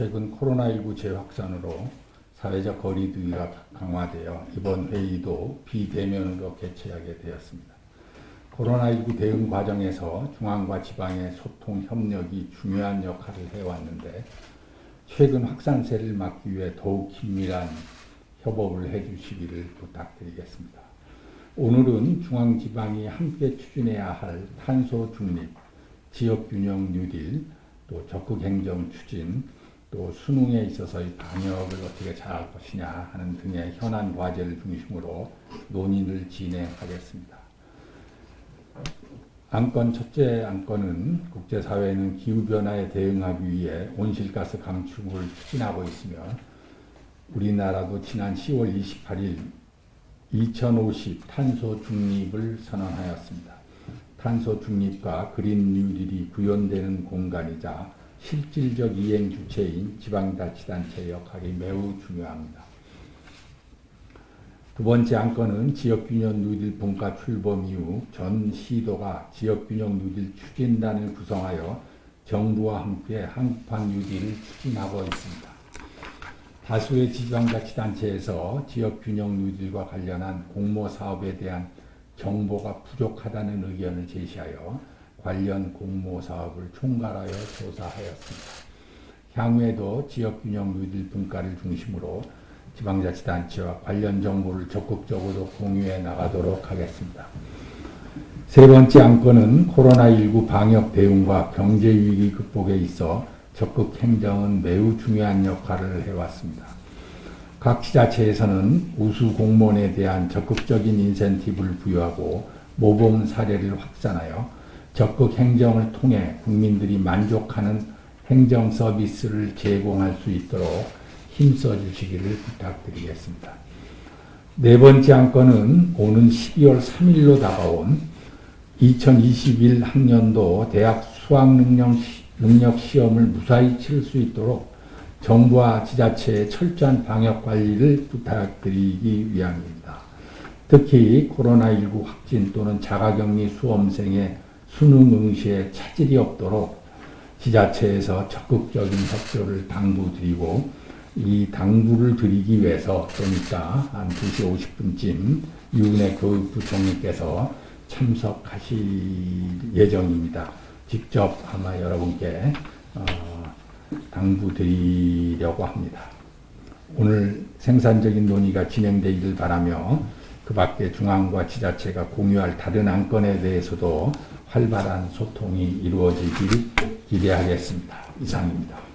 최근 코로나19 재확산으로 사회적 거리두기가 강화되어 이번 회의도 비대면으로 개최하게 되었습니다. 코로나19 대응 과정에서 중앙과 지방의 소통 협력이 중요한 역할을 해왔는데 최근 확산세를 막기 위해 더욱 긴밀한 협업을 해주시기를 부탁드리겠습니다. 오늘은 중앙지방이 함께 추진해야 할 탄소 중립, 지역균형 뉴딜, 또 적극 행정 추진, 또 수능에 있어서의 방역을 어떻게 잘할 것이냐 하는 등의 현안 과제를 중심으로 논의를 진행하겠습니다. 안건 첫째 안건은 국제사회는 기후변화에 대응하기 위해 온실가스 감축을 추진하고 있으며 우리나라도 지난 10월 28일 2050 탄소 중립을 선언하였습니다. 탄소 중립과 그린 뉴딜이 구현되는 공간이자 실질적 이행 주체인 지방자치단체의 역할이 매우 중요합니다. 두 번째 안건은 지역균형 누딜 분과 출범 이후 전 시도가 지역균형 누딜 추진단을 구성하여 정부와 함께 한국판 뉴딜을 추진하고 있습니다. 다수의 지방자치단체에서 지역균형 뉴딜과 관련한 공모 사업에 대한 정보가 부족하다는 의견을 제시하여 관련 공모 사업을 총괄하여 조사하였습니다. 향후에도 지역균형 뉴딜 분과를 중심으로 지방자치단체와 관련 정보를 적극적으로 공유해 나가도록 하겠습니다. 세 번째 안건은 코로나19 방역 대응과 경제 위기 극복에 있어 적극 행정은 매우 중요한 역할을 해왔습니다. 각 지자체에서는 우수 공무원에 대한 적극적인 인센티브를 부여하고 모범 사례를 확산하여 적극 행정을 통해 국민들이 만족하는 행정 서비스를 제공할 수 있도록 힘써 주시기를 부탁드리겠습니다. 네 번째 안건은 오는 12월 3일로 다가온 2021 학년도 대학 수학능력 능력 시험을 무사히 치를 수 있도록 정부와 지자체의 철저한 방역 관리를 부탁드리기 위함입니다. 특히 코로나19 확진 또는 자가격리 수험생의 수능 응시에 차질이 없도록 지자체에서 적극적인 협조를 당부드리고 이 당부를 드리기 위해서 좀 이따 한 2시 50분쯤 유은혜 교육부총리께서 참석하실 예정입니다. 직접 아마 여러분께 어, 당부드리려고 합니다. 오늘 생산적인 논의가 진행되기를 바라며 그 밖에 중앙과 지자체가 공유할 다른 안건에 대해서도 활발한 소통이 이루어지길 기대하겠습니다. 이상입니다.